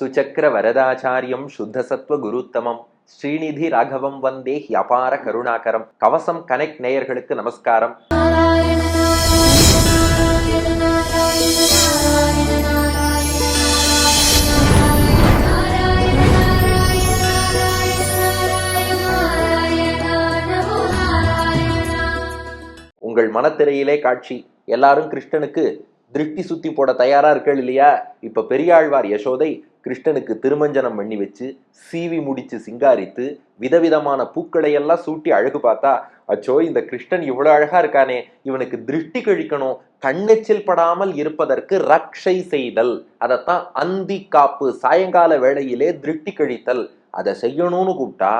சுச்சக்கர வரதாச்சாரியம் சுத்தசத்வ குருத்தமம். ஸ்ரீநிதி ராகவம் வந்தே அபார கருணாகரம். கவசம் கனெக்ட் நேயர்களுக்கு நமஸ்காரம். உங்கள் மனத்திரையிலே காட்சி. எல்லாரும் கிருஷ்ணனுக்கு திருஷ்டி சுத்தி போட தயாரா இருக்கள் இல்லையா? இப்ப பெரியாழ்வார் யசோதை கிருஷ்ணனுக்கு திருமஞ்சனம் பண்ணி வச்சு சீவி முடிச்சு சிங்காரித்து விதவிதமான பூக்களை எல்லாம் சூட்டி அழகு பார்த்தா அச்சோ இந்த கிருஷ்ணன் இவ்வளோ அழகா இருக்கானே இவனுக்கு திருஷ்டி கழிக்கணும் கண்ணெச்சில் படாமல் இருப்பதற்கு ரக்ஷை செய்தல். அதைத்தான் அந்தி காப்பு சாயங்கால வேளையிலே திருஷ்டி கழித்தல். அதை செய்யணும்னு கூப்பிட்டா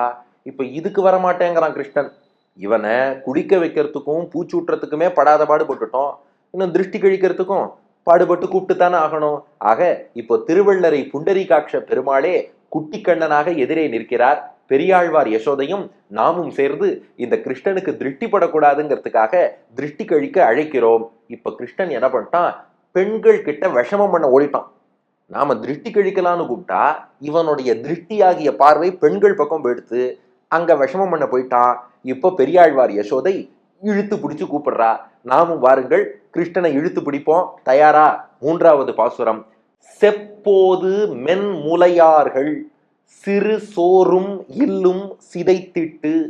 இப்போ இதுக்கு வர மாட்டேங்கிறான் கிருஷ்ணன். இவனை குடிக்க வைக்கிறதுக்கும் பூச்சூட்டுறதுக்குமே படாத பாடுபட்டுட்டோம் இன்னும் திருஷ்டி கழிக்கிறதுக்கும் பாடுபட்டு கூப்பிட்டு தானே ஆகணும். ஆக இப்போ திருவள்ளரை புண்டரீகாட்ச பெருமாளே குட்டி கண்ணனாக எதிரே நிற்கிறார். பெரியாழ்வார் யசோதையும் நாமும் சேர்ந்து இந்த கிருஷ்ணனுக்கு திருஷ்டி படக்கூடாதுங்கிறதுக்காக திருஷ்டி கழிக்க அழைக்கிறோம். இப்ப கிருஷ்ணன் என்ன பண்ணிட்டான்? பெண்கள் கிட்ட விஷமம் பண்ண ஓடிட்டான். நாம திருஷ்டி கழிக்கலான்னு கூப்பிட்டா இவனுடைய திருஷ்டியாகிய பார்வை பெண்கள் பக்கம் போயிடுத்து அங்க விஷமம் பண்ண போயிட்டான். இப்போ பெரியாழ்வார் யசோதை இழுத்து பிடிச்சு கூப்பிடுறா. நாமும் வாருங்கள். கிருஷ்ணனை இழுத்து பிடிப்போம். தயாரா? மூன்றாவது பாசுரம். செப்போது மென்முலையார்கள் சிறு சோறும் இல்லும் சிதைத்திட்டு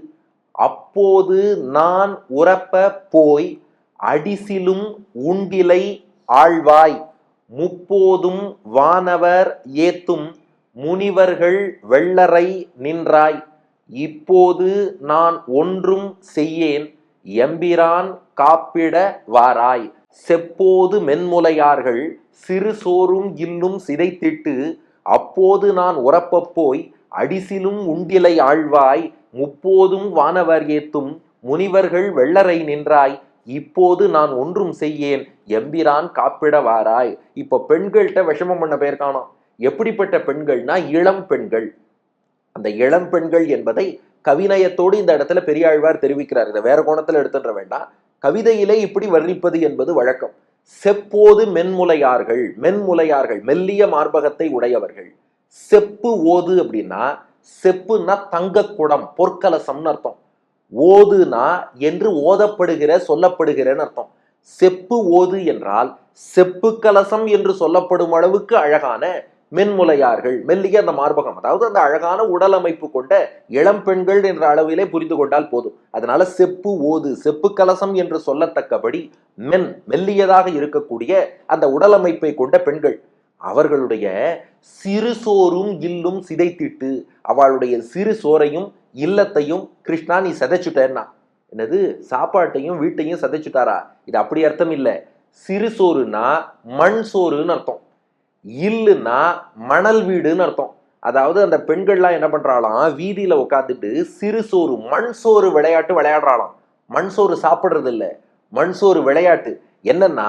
அப்போது நான் உறப்ப போய் அடிசிலும் உண்டிலை ஆழ்வாய் முப்போதும் வானவர் ஏத்தும் முனிவர்கள் வெள்ளரை நின்றாய் இப்போது நான் ஒன்றும் செய்யேன். எம்பிரான் காப்பிட வாராய் செப்போது மென்முலையார்கள் சிறு சோறும் இல்லும் சிதைத்திட்டு அப்போது நான் உறப்பப்போய் அடிசிலும் உண்டிலை ஆழ்வாய் முப்போதும் வானவர் ஏத்தும் முனிவர்கள் வெள்ளரை நின்றாய் இப்போது நான் ஒன்றும் செய்யேன் எம்பிரான் காப்பிட வாராய் இப்ப பெண்கள்கிட்ட விஷமம் பண்ண போயிருக்கானோ எப்படிப்பட்ட பெண்கள்னா இளம் பெண்கள். அந்த இளம் பெண்கள் என்பதை கவிநயத்தோடு இந்த இடத்துல பெரியாழ்வார் தெரிவிக்கிறார். இதை வேற கோணத்துல எடுத்துட வேண்டாம் கவிதையிலே இப்படி வர்ணிப்பது என்பது வழக்கம். செப்போது மென்முலையார்கள் மென்முலையார்கள் மெல்லிய மார்பகத்தை உடையவர்கள். செப்பு ஓது அப்படின்னா செப்புன்னா தங்க குடம் பொற்கலசம்னு அர்த்தம். ஓதுனா என்று ஓதப்படுகிற சொல்லப்படுகிறன்னு அர்த்தம். செப்பு ஓது என்றால் செப்பு கலசம் என்று சொல்லப்படும் அளவுக்கு அழகான மென்முலையார்கள் மெல்லிய அந்த மார்பகம் அதாவது அந்த அழகான உடல் அமைப்பு கொண்ட இளம் பெண்கள் என்ற அளவிலே புரிந்து கொண்டால் போதும். அதனால செப்பு ஓது செப்பு கலசம் என்று சொல்லத்தக்கபடி மென் மெல்லியதாக இருக்கக்கூடிய அந்த உடல் அமைப்பை கொண்ட பெண்கள் அவர்களுடைய சிறு சோறும் இல்லும் சிதைத்திட்டு அவளுடைய சிறு சோறையும் இல்லத்தையும் கிருஷ்ணா நீ சதைச்சுட்டேன்னா என்னது? சாப்பாட்டையும் வீட்டையும் சதைச்சுட்டாரா? இது அப்படி அர்த்தம் இல்லை. சிறு சோறுனா மண் சோறுன்னு அர்த்தம். இல்லுன்னா மணல் வீடுன்னு அர்த்தம். அதாவது அந்த பெண்கள்லாம் என்ன பண்றாளாம்? வீதியில உட்காந்துட்டு சிறு சோறு மண் சோறு விளையாட்டு விளையாடுறாளாம். மண் சோறு சாப்பிட்றது இல்லை மண் சோறு விளையாட்டு. என்னன்னா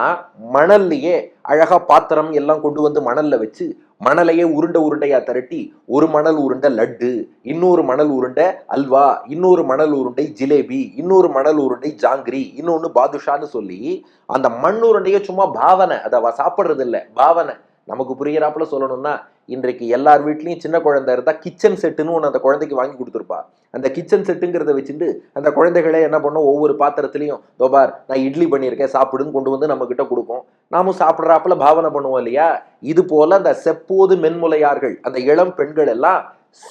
மணல்லையே அழகா பாத்திரம் எல்லாம் கொண்டு வந்து மணல்ல வச்சு மணலையே உருண்டை உருண்டையா திரட்டி ஒரு மணல் உருண்டை லட்டு இன்னொரு மணல் உருண்டை அல்வா இன்னொரு மணல் உருண்டை ஜிலேபி இன்னொரு மணல் உருண்டை ஜாங்கிரி இன்னொன்னு பாதுஷான்னு சொல்லி அந்த மண் உருண்டையை சும்மா பாவனை. அதை அவ சாப்பிடுறது பாவனை. நமக்கு புரிகிறாப்புல சொல்லணும்னா இன்றைக்கு எல்லார் வீட்லேயும் சின்ன குழந்தை இருந்தால் கிச்சன் செட்டுன்னு ஒன்று அந்த குழந்தைக்கு வாங்கி கொடுத்துருப்பா. அந்த கிச்சன் செட்டுங்கிறத வச்சுட்டு அந்த குழந்தைகளே என்ன பண்ணும்? ஒவ்வொரு பாத்திரத்துலையும் தோபார் நான் இட்லி பண்ணியிருக்கேன் சாப்பிடுன்னு கொண்டு வந்து நம்மக்கிட்ட கொடுக்கும். கொடுப்போம் நாமும் சாப்பிட்றாப்புல பாவனை பண்ணுவோம் இல்லையா? இது போல அந்த செப்போது மென்முலையார்கள் அந்த இளம் பெண்கள் எல்லாம்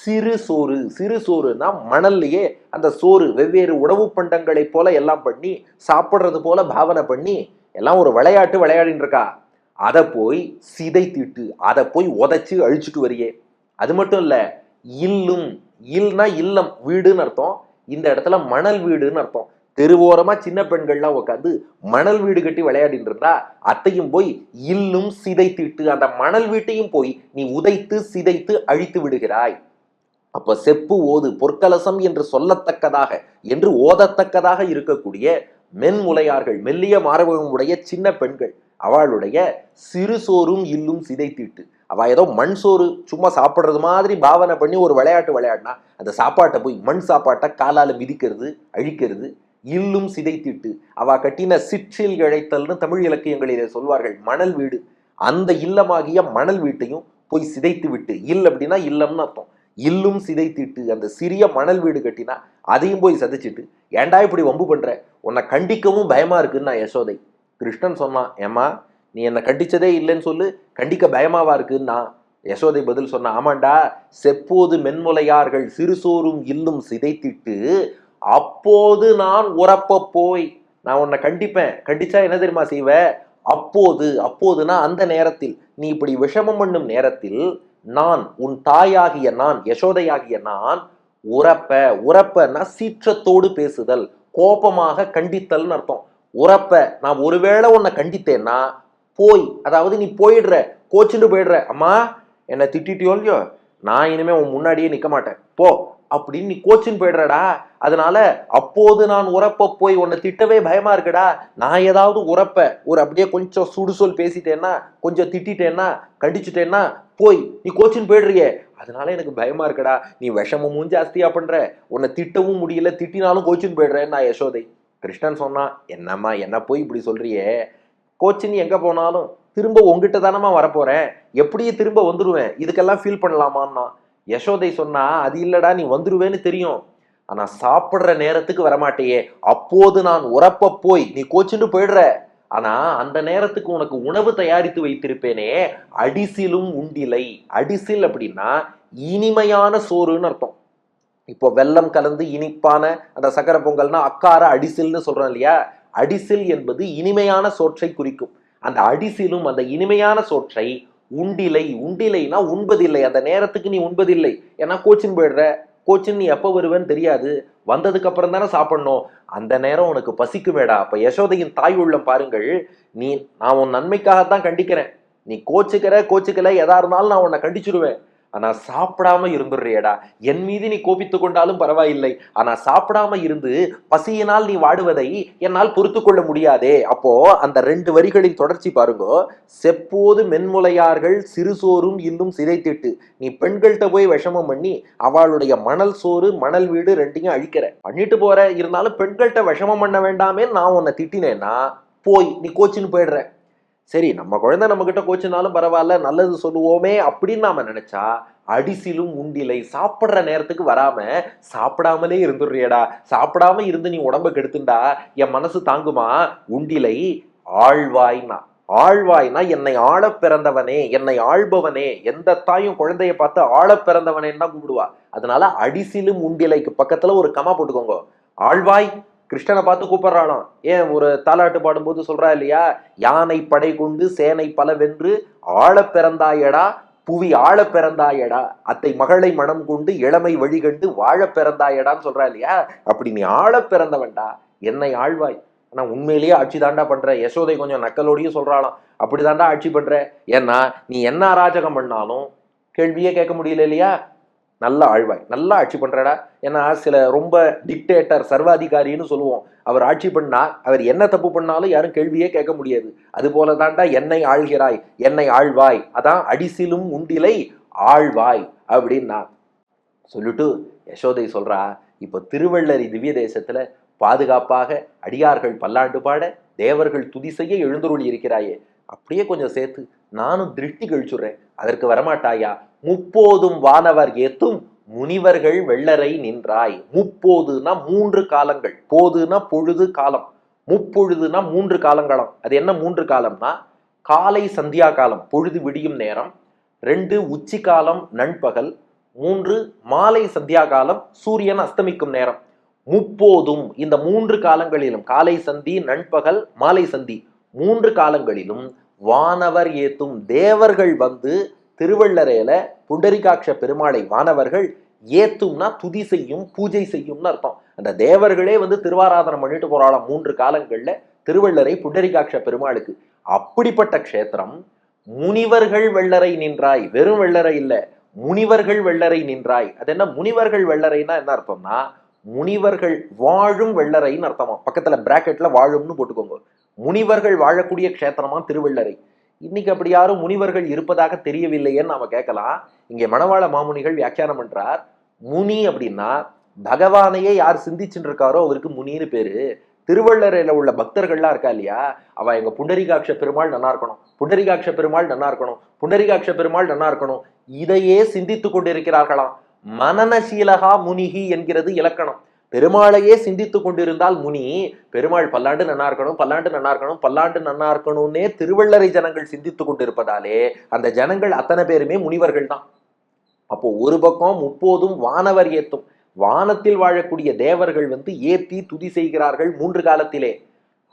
சிறு சோறு சிறு சோறுனா மணல்லையே அந்த சோறு வெவ்வேறு உணவு பண்டங்களை போல எல்லாம் பண்ணி சாப்பிட்றது போல பாவனை பண்ணி எல்லாம் ஒரு விளையாட்டு விளையாடின்னு இருக்கா? அதை போய் சிதைத்திட்டு அதை போய் உதைச்சு அழிச்சுட்டு வரியே. அது மட்டும் இல்லை இல்லும் இல்னா இல்லம் வீடுன்னு அர்த்தம். இந்த இடத்துல மணல் வீடுன்னு அர்த்தம். தெருவோரமா சின்ன பெண்கள்லாம் உட்காந்து மணல் வீடு கட்டி விளையாடிட்டு இருந்தா அத்தையும் போய் இல்லும் சிதைத்திட்டு அந்த மணல் வீட்டையும் போய் நீ உதைத்து சிதைத்து அழித்து விடுகிறாய். அப்ப செப்பு ஓது பொற்கலசம் என்று சொல்லத்தக்கதாக என்று ஓதத்தக்கதாக இருக்கக்கூடிய மென்முலையார்கள் மெல்லிய மார்பகம் உடைய சின்ன பெண்கள் அவளுடைய சிறு சோறும் இல்லும் சிதைத்திட்டு. அவ ஏதோ மண் சோறு சும்மா சாப்பிட்றது மாதிரி பாவனை பண்ணி ஒரு விளையாட்டு விளையாடினா அந்த சாப்பாட்டை போய் மண் சாப்பாட்டை காலால் மிதிக்கிறது அழிக்கிறது இல்லும் சிதைத்திட்டு. அவ கட்டின சிற்றில் இழைத்தல்னு தமிழ் இலக்கியங்களிலே சொல்வார்கள் மணல் வீடு. அந்த இல்லமாகிய மணல் வீட்டையும் போய் சிதைத்து விட்டு. இல் அப்படின்னா இல்லம்னு அர்த்தம். இல்லும் சிதைத்திட்டு. அந்த சிறிய மணல் வீடு கட்டினா அதையும் போய் சதைச்சிட்டு ஏன்டா இப்படி வம்பு பண்ற? உன்னை கண்டிக்கவும் பயமா இருக்குன்னு நான் யசோதை. கிருஷ்ணன் சொன்னான் ஏம்மா நீ என்னை கண்டிச்சதே இல்லைன்னு சொல்லு கண்டிக்க பயமாவா இருக்குன்னா? யசோதை பதில் சொன்னா ஆமாண்டா செப்போது மென்முலையார்கள் சிறுசோறும் இல்லும் சிதைத்திட்டு அப்போது நான் உறப்ப போய் நான் உன்னை கண்டிப்பேன். கண்டிச்சா என்ன தெரியுமா செய்வ? அப்போது அப்போதுனா அந்த நேரத்தில் நீ இப்படி விஷமம் பண்ணும் நேரத்தில் நான் உன் தாயாகிய நான் யசோதையாகிய நான் உரப்ப உறப்பன்னா சீற்றத்தோடு பேசுதல் கோபமாக கண்டித்தல்னு அர்த்தம். உறப்ப நான் ஒருவேளை உன்னை கண்டித்தேன்னா போய் அதாவது நீ போயிடுற கோச்சுட்டு போயிடுற. அம்மா என்னை திட்டிட்டியோ இல்லையோ? நான் இனிமே உன் முன்னாடியே நிற்க மாட்டேன். போ அப்படின்னு நீ கோச்சின்னு போயிடுறடா. அதனால அப்போது நான் உரப்ப போய் உன்னை திட்டவே பயமா இருக்குடா. நான் ஏதாவது உரப்ப ஒரு அப்படியே கொஞ்சம் சுடுசொல் பேசிட்டேன்னா கொஞ்சம் திட்டிட்டேன்னா கண்டிச்சுட்டேன்னா போய் நீ கோச்சின்னு போயிடுறியே. அதனால எனக்கு பயமா இருக்குடா. நீ விஷமமும் ஜாஸ்தியா பண்ற. உன்னை திட்டவும் முடியல. திட்டினாலும் கோச்சின்னு போயிடுறேன் நான் யசோதை. கிருஷ்ணன் சொன்னான் என்னம்மா என்ன போய் இப்படி சொல்றியே? கோச்சின்னு எங்கே போனாலும் திரும்ப உங்ககிட்ட தானம்மா வரப்போகிறேன் எப்படியே திரும்ப வந்துடுவேன் இதுக்கெல்லாம் ஃபீல் பண்ணலாமான்னா? யசோதை சொன்னா அது இல்லடா நீ வந்துருவேன்னு தெரியும். ஆனால் சாப்பிட்ற நேரத்துக்கு வரமாட்டேயே. அப்போது நான் உறப்ப போய் நீ கோச்சின்னு போயிடுற. ஆனா அந்த நேரத்துக்கு உனக்கு உணவு தயாரித்து வைத்திருப்பேனே அடிசிலும் உண்டிலை. அடிசில் அப்படின்னா இனிமையான சோறுன்னு அர்த்தம். இப்போ வெல்லம் கலந்து இனிப்பான அந்த சக்கரை பொங்கல்னா அக்கார அடிசில்னு சொல்றோம் இல்லையா? அடிசில் என்பது இனிமையான சோற்றை குறிக்கும். அந்த அடிசிலும் அந்த இனிமையான சோற்றை உண்டிலை உண்டிலைனா உண்பதில்லை. அந்த நேரத்துக்கு நீ உண்பதில்லை. ஏன்னா கோச்சின் போயிடுற. கோச்சின் நீ எப்போ வருவேன்னு தெரியாது. வந்ததுக்கு அப்புறம் தானே சாப்பிடணும். அந்த நேரம் உனக்கு பசிக்குமேடா. அப்போ யசோதையின் தாய் உள்ளம் பாருங்கள். நீ நான் உன் நன்மைக்காகத்தான் கண்டிக்கிறேன். நீ கோச்சுக்கிற கோச்சுக்கல எதா இருந்தாலும் நான் உன்னை கண்டிச்சிருவேன். ஆனா சாப்பிடாம இருந்துடுறியடா. என் மீது நீ கோபித்து கொண்டாலும் பரவாயில்லை. ஆனா சாப்பிடாம இருந்து பசியினால் நீ வாடுவதை என்னால் பொறுத்து கொள்ள முடியாதே. அப்போ அந்த ரெண்டு வரிகளின் தொடர்ச்சி பாருங்கோ. செப்போது மென்முலையார்கள் சிறுசோறும் இன்னும் சிதைத்திட்டு. நீ பெண்கள்கிட்ட போய் விஷமம் பண்ணி அவளுடைய மணல் சோறு மணல் வீடு ரெண்டையும் அழிக்கிற. பண்ணிட்டு போற. இருந்தாலும் பெண்கள்கிட்ட விஷமம் பண்ண வேண்டாமே நான் உன்னை திட்டினேன்னா போய் நீ கோச்சின்னு போயிடுற. சரி நம்ம குழந்தை நம்ம கிட்ட கோச்சினாலும் பரவாயில்ல நல்லது சொல்லுவோமே அப்படின்னு நாம நினைச்சா அடிசிலும் உண்டிலை சாப்பிட்ற நேரத்துக்கு வராம சாப்பிடாமலே இருந்துடுறியடா. சாப்பிடாம இருந்து நீ உடம்ப கெடுத்துண்டா என் மனசு தாங்குமா? உண்டிலை ஆழ்வாய்னா ஆழ்வாய்னா என்னை ஆள பிறந்தவனே என்னை ஆள்பவனே எந்த தாயும் குழந்தைய பார்த்து ஆள பிறந்தவனேன்னு தான் கூப்பிடுவா. அதனால அடிசிலும் உண்டிலைக்கு பக்கத்துல ஒரு கமா போட்டுக்கோங்க. ஆழ்வாய் கிருஷ்ணனை பார்த்து கூப்பிடுறாளாம் ஏன் ஒரு தாலாட்டு பாடும்போது சொல்றா இல்லையா? யானை படை கொண்டு சேனை பல வென்று ஆழ பிறந்தாயடா புவி ஆழ பிறந்தாயடா அத்தை மகளை மனம் கொண்டு இளமை வழிகண்டு வாழ பிறந்தாயடான்னு சொல்றா இல்லையா? அப்படி நீ ஆழ பிறந்தவன்டா என்னை ஆழ்வாய். ஆனா உண்மையிலேயே ஆட்சி தாண்டா பண்ற. யசோதை கொஞ்சம் நக்கலோடையும் சொல்றாளாம். அப்படிதாண்டா ஆட்சி பண்ற. ஏன்னா நீ என்ன அராஜகம் பண்ணாலும் கேள்வியே கேட்க முடியல இல்லையா? நல்லா ஆழ்வாய். நல்லா ஆட்சி பண்ணுறடா ஏன்னா சில ரொம்ப டிக்டேட்டர் சர்வாதிகாரின்னு சொல்லுவோம். அவர் ஆட்சி பண்ணா அவர் என்ன தப்பு பண்ணாலும் யாரும் கேள்வியே கேட்க முடியாது. அது போல தாண்டா என்னை ஆள்கிறாய் என்னை ஆழ்வாய். அதான் அடிசிலும் உண்டிலை ஆழ்வாய் அப்படின்னா. சொல்லிட்டு யசோதை சொல்றா இப்போ திருவள்ளரி திவ்ய தேசத்துல பாதுகாப்பாக அடியார்கள் பல்லாண்டு பாட தேவர்கள் துதி செய்ய எழுந்துருளி இருக்கிறாயே அப்படியே கொஞ்சம் சேர்த்து நானும் திருஷ்டி கழிச்சுடுறேன். அதற்கு வரமாட்டாயா? முப்போதும் வானவர் ஏத்தும் முனிவர்கள் வெள்ளரை நின்றாய். முப்போதுனா மூன்று காலங்கள். போதுனா பொழுது காலம். முப்பொழுதுனா மூன்று காலங்காலம். அது என்ன மூன்று காலம்னா? காலை சந்தியா காலம். பொழுது விடியும் நேரம். ரெண்டு உச்சி காலம் நண்பகல். மூன்று மாலை சந்தியா காலம். சூரியன் அஸ்தமிக்கும் நேரம். முப்போதும் இந்த மூன்று காலங்களிலும் காலை சந்தி நண்பகல் மாலை சந்தி மூன்று காலங்களிலும் வானவர் ஏத்தும் தேவர்கள் வந்து திருவள்ளரையில புண்டரிகாட்ச பெருமாளை வானவர்கள் ஏத்தும்னா துதி செய்யும் பூஜை செய்யும்னு அர்த்தம். அந்த தேவர்களே வந்து திருவாராதனம் பண்ணிட்டு போறாளாம் மூன்று காலங்கள்ல திருவள்ளரை புண்டரிகாட்ச பெருமாளுக்கு. அப்படிப்பட்ட க்ஷேத்திரம் முனிவர்கள் வெள்ளரை நின்றாய் வெறும் வெள்ளரை இல்ல முனிவர்கள் வெள்ளரை நின்றாய். அது என்ன முனிவர்கள் வெள்ளரைன்னா என்ன அர்த்தம்னா முனிவர்கள் வாழும் வெள்ளரைன்னு அர்த்தமா. பக்கத்துல பிராக்கெட்ல வாழும்னு போட்டுக்கோங்க. முனிவர்கள் வாழக்கூடிய க்ஷேத்திரமா திருவள்ளரை. இன்னைக்கு அப்படி யாரும் முனிவர்கள் இருப்பதாக தெரியவில்லையேன்னு நாம கேட்கலாம். இங்கே மணவாள மாமுனிகள் வியாக்கியானம் பண்றார். முனி அப்படின்னா பகவானையே யார் சிந்திச்சுட்டு இருக்காரோ அவருக்கு முனின்னு பேரு. திருவள்ளரையில உள்ள பக்தர்கள்லாம் இருக்கா இல்லையா? அவ எங்க புண்டரிகாட்ச பெருமாள் நல்லா இருக்கணும். புண்டரிகாட்ச பெருமாள் நல்லா இருக்கணும். புண்டரிகாட்ச பெருமாள் நல்லா இருக்கணும். இதையே சிந்தித்து கொண்டிருக்கிறார்களாம். மனநசீலகா முனிகி என்கிறது இலக்கணம். பெருமாளையே சிந்தித்து கொண்டிருந்தால் முனி பெருமாள் பல்லாண்டு நன்னா இருக்கணும் பல்லாண்டு நன்னா இருக்கணும் பல்லாண்டு நன்னா இருக்கணும்னே திருவள்ளரை ஜனங்கள் சிந்தித்து கொண்டிருப்பதாலே அந்த ஜனங்கள் அத்தனை பேருமே முனிவர்கள் தான். அப்போ ஒரு பக்கம் முப்போதும் வானவர் ஏத்தும். வானத்தில் வாழக்கூடிய தேவர்கள் வந்து ஏத்தி துதி செய்கிறார்கள் மூன்று காலத்திலே.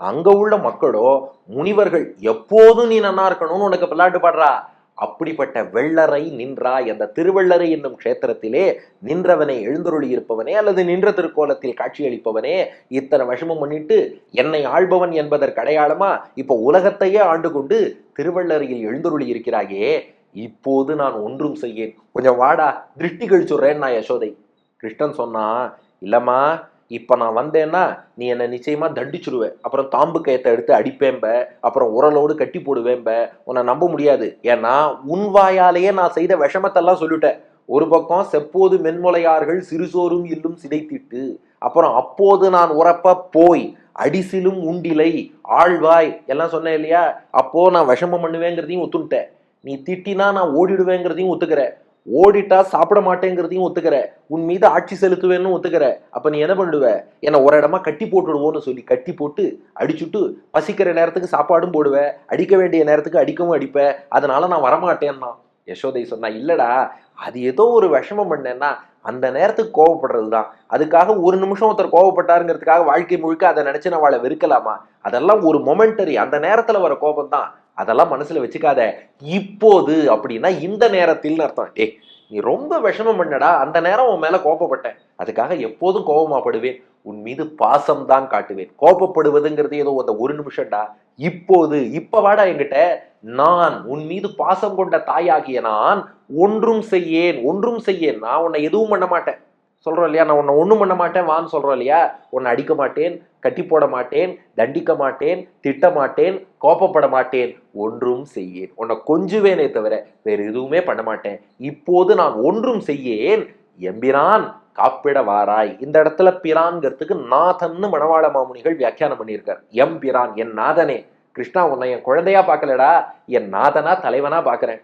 அங்க உள்ள மக்களோ முனிவர்கள் எப்போதும் நீ நன்னா இருக்கணும்னு உனக்கு பல்லாண்டு பாடுறா? அப்படிப்பட்ட வெள்ளரை நின்றாய். அந்த திருவள்ளரை என்னும் க்ஷேத்திரத்திலே நின்றவனே எழுந்தருளி இருப்பவனே அல்லது நின்ற திருக்கோலத்தில் காட்சியளிப்பவனே இத்தனை விஷமம் பண்ணிட்டு என்னை ஆள்பவன் என்பதற்கு அடையாளமா? இப்போ உலகத்தையே ஆண்டு கொண்டு திருவள்ளரையில் எழுந்தருளி இருக்கிறாயே இப்போது நான் ஒன்றும் செய்யேன். கொஞ்சம் வாடா திருஷ்டி கழிச்சுடுறேன் நான் யசோதை. கிருஷ்ணன் சொன்னா இல்லம்மா இப்போ நான் வந்தேன்னா நீ என்னை நிச்சயமா தண்டிச்சுடுவேன் அப்புறம் தாம்பு கயத்தை எடுத்து அடிப்பேன்ப அப்புறம் உரலோடு கட்டி போடுவேன்ப உன்னை நம்ப முடியாது. ஏன்னா உன் வாயாலேயே நான் செய்த விஷமத்தெல்லாம் சொல்லிட்டேன். ஒரு பக்கம் செப்போது மென்முலையார்கள் சிறுசோறும் இல்லும் சிதைத்திட்டு அப்புறம் அப்போது நான் உரப்ப போய் அடிசிலும் உண்டிலை ஆழ்வாய் எல்லாம் சொன்னேன் இல்லையா? அப்போ நான் விஷமம் பண்ணுவேங்கிறதையும் ஒத்துட்டேன் நீ திட்டினா நான் ஓடிடுவேங்கிறதையும் ஒத்துக்கிறேன். ஓடிட்டா சாப்பிட மாட்டேங்கிறதையும் ஒத்துக்கிற. உன் மீது ஆட்சி செலுத்துவேன்னு ஒத்துக்கிற. அப்ப நீ என்ன பண்ணுவ? என்னை ஒரு இடமா கட்டி போட்டுடுவோன்னு சொல்லி கட்டி போட்டு அடிச்சுட்டு பசிக்கிற நேரத்துக்கு சாப்பாடும் போடுவ. அடிக்க வேண்டிய நேரத்துக்கு அடிக்கவும் அடிப்ப. அதனால நான் வரமாட்டேன்னா. யசோதை சொன்னா இல்லடா அது ஏதோ ஒரு விஷமம் பண்ணேன்னா அந்த நேரத்துக்கு கோவப்படுறது தான் அதுக்காக ஒரு நிமிஷம் ஒருத்தர் கோவப்பட்டாருங்கிறதுக்காக வாழ்க்கை முழுக்க அதை நினைச்சு நான் அவளை வெறுக்கலாமா? அதெல்லாம் ஒரு மொமெண்டரி அந்த நேரத்துல வர கோபம் தான் அதெல்லாம் மனசுல வச்சுக்காத. இப்போது அப்படின்னா இந்த நேரத்தில் அர்த்தம். டே நீ ரொம்ப விஷமம் பண்ணடா. அந்த நேரம் உன் மேல கோபப்பட்டேன். அதுக்காக எப்போதும் கோபமாப்படுவேன் உன் மீது பாசம் தான் காட்டுவேன். கோபப்படுவதுங்கிறது ஏதோ அந்த ஒரு நிமிஷம்டா. இப்போது இப்ப வாடா என்கிட்ட. நான் உன் மீது பாசம் கொண்ட தாயாகிய நான் ஒன்றும் செய்யேன் ஒன்றும் செய்யேன். நான் உன்னை எதுவும் பண்ண மாட்டேன். சொல்கிறோம் இல்லையா? நான் உன்னை ஒன்றும் பண்ண மாட்டேன் வான்னு சொல்கிறோம் இல்லையா? உன்னை அடிக்க மாட்டேன் கட்டி போட மாட்டேன் தண்டிக்க மாட்டேன் திட்ட மாட்டேன் கோபப்பட மாட்டேன் ஒன்றும் செய்யேன். உன்னை கொஞ்சுவேனே தவிர வேறு எதுவுமே பண்ண மாட்டேன். இப்போது நான் ஒன்றும் செய்யேன். எம்பிரான் காப்பிட வாராய். இந்த இடத்துல பிரான்கிறதுக்கு நாதன்னு மணவாள மாமுனிகள் வியாக்கியானம் பண்ணியிருக்கார். எம் பிரான் என் நாதனே. கிருஷ்ணா உன்னை என் குழந்தையா பார்க்கலடா. என் நாதனா தலைவனா பார்க்குறேன்.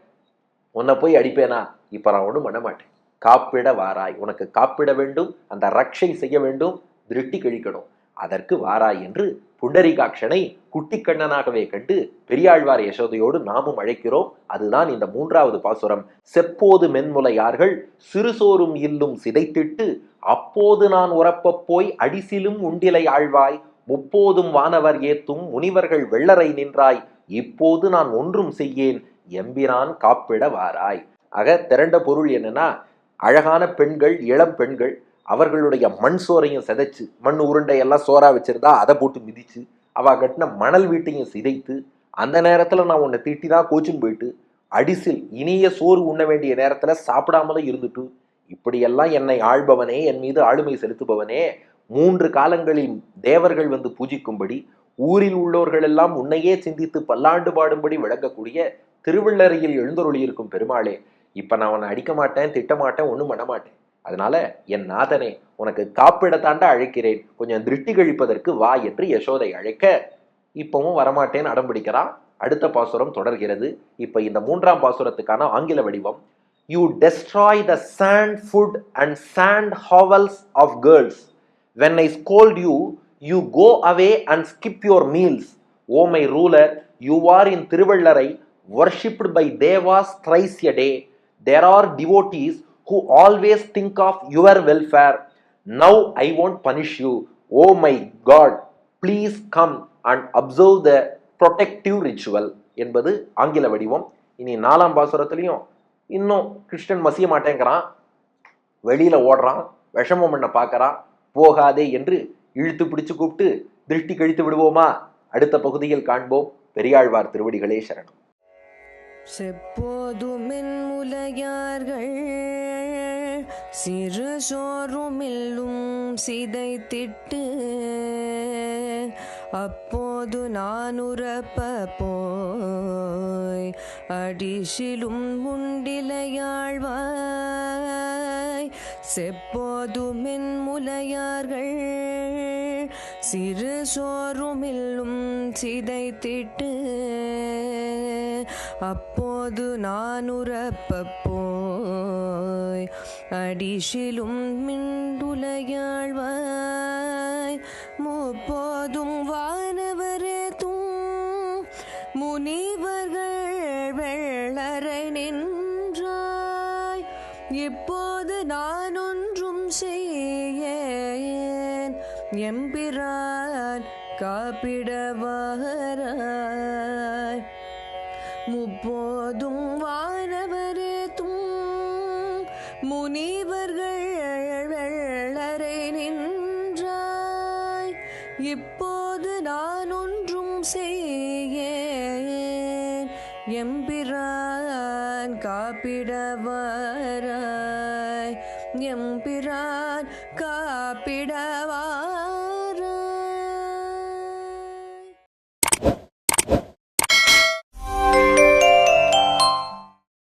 உன்னை போய் அடிப்பேனா? இப்போ நான் ஒன்றும் பண்ண மாட்டேன். காப்பிட வாராய் உனக்கு காப்பிட வேண்டும் அந்த ரக்ஷை செய்ய வேண்டும் திருட்டி கழிக்கணும். அதற்கு வாராய் என்று புண்டரிகாட்சனை குட்டிக்கண்ணனாகவே கண்டு பெரியாழ்வார் யசோதையோடு நாமும் அழைக்கிறோம். அதுதான் இந்த மூன்றாவது பாசுரம். செப்போது மென்முலையார்கள் சிறுசோறும் இல்லும் சிதைத்திட்டு அப்போது நான் உறப்பப் போய் அடிசிலும் உண்டிலை ஆழ்வாய் முப்போதும் வானவர் ஏத்தும் முனிவர்கள் வெள்ளரை நின்றாய் இப்போது நான் ஒன்றும் செய்யேன் எம்பிரான் காப்பிட வாராய் ஆக திரண்ட பொருள் என்னன்னா அழகான பெண்கள் இளம் பெண்கள் அவர்களுடைய மண் சோறையும் சிதைச்சு மண் உருண்டை எல்லாம் சோறா வச்சிருந்தா அதை போட்டு மிதிச்சு அவ கட்டின மணல் வீட்டையும் சிதைத்து அந்த நேரத்தில் நான் உன்னை திட்டி தான் கோச்சிங் போயிட்டு அடிசில் இனிய சோறு உண்ண வேண்டிய நேரத்தில் சாப்பிடாமலே இருந்துட்டு இப்படியெல்லாம் என்னை ஆள்பவனே என் மீது ஆளுமை செலுத்துபவனே மூன்று காலங்களில் தேவர்கள் வந்து பூஜிக்கும்படி ஊரில் உள்ளவர்கள் எல்லாம் உன்னையே சிந்தித்து பல்லாண்டு பாடும்படி விளங்கக்கூடிய திருவள்ளரையில் எழுந்தருளியிருக்கும் பெருமாளே இப்போ நான் உன்னை அடிக்க மாட்டேன் திட்ட மாட்டேன் ஒன்றும் பண்ண மாட்டேன். அதனால என் நாதனே உனக்கு காப்பிடத்தாண்ட அழைக்கிறேன். கொஞ்சம் திருஷ்டி கழிப்பதற்கு வா என்று யசோதை அழைக்க இப்பவும் வரமாட்டேன்னு அடம் பிடிக்கிறான் அடுத்த பாசுரம் தொடர்கிறது. இப்போ இந்த மூன்றாம் பாசுரத்துக்கான ஆங்கில வடிவம். You destroy the sand foot and sand hovels of girls when I scold you you go away and skip your meals oh my ruler you are in Thiruvellarai worshipped by devas thrice a day There are devotees who always think of your welfare. Now I won't punish you. Oh my God, please come and observe the protective ritual என்பது ஆங்கில வடிவம். இனி நாலாம் பாசுரத்துலேயும் இன்னும் Kristen மசிய மாட்டேங்கிறான். வெளியில் ஓடுறான். விஷமம் பண்ண பார்க்கறான். போகாதே என்று இழுத்து பிடிச்சு கூப்பிட்டு திருஷ்டி கழித்து விடுவோமா? அடுத்த பகுதியில் காண்போம். பெரியாழ்வார் திருவடிகளே சரணம். செப்போதுமென் முலையார்கள் சிறு சோறுமில்லும் சிதைத்திட்டு அப்போது நான் உரப்ப போய் அடிசிலும் முண்டிலையாழ்வாய் செப்போதுமென் முலையார்கள் சிறு சோறுமில்லும் சிதைத்திட்டு அப்போது நான் உறப்பப்போய் அடிஷிலும் மின்டுலையாழ்வாய் முப்போதும் வானவரே தூம் முனிவர்கள் வெள்ளரை நின்றாய். இப்போது நான் ஒன்றும் செய்யேன் எம்பிரான் காப்பிடவாக முனிவர்கள் வெள்ளரை நின்றாய். இப்போது நான் ஒன்றும் செய்